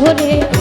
ভরে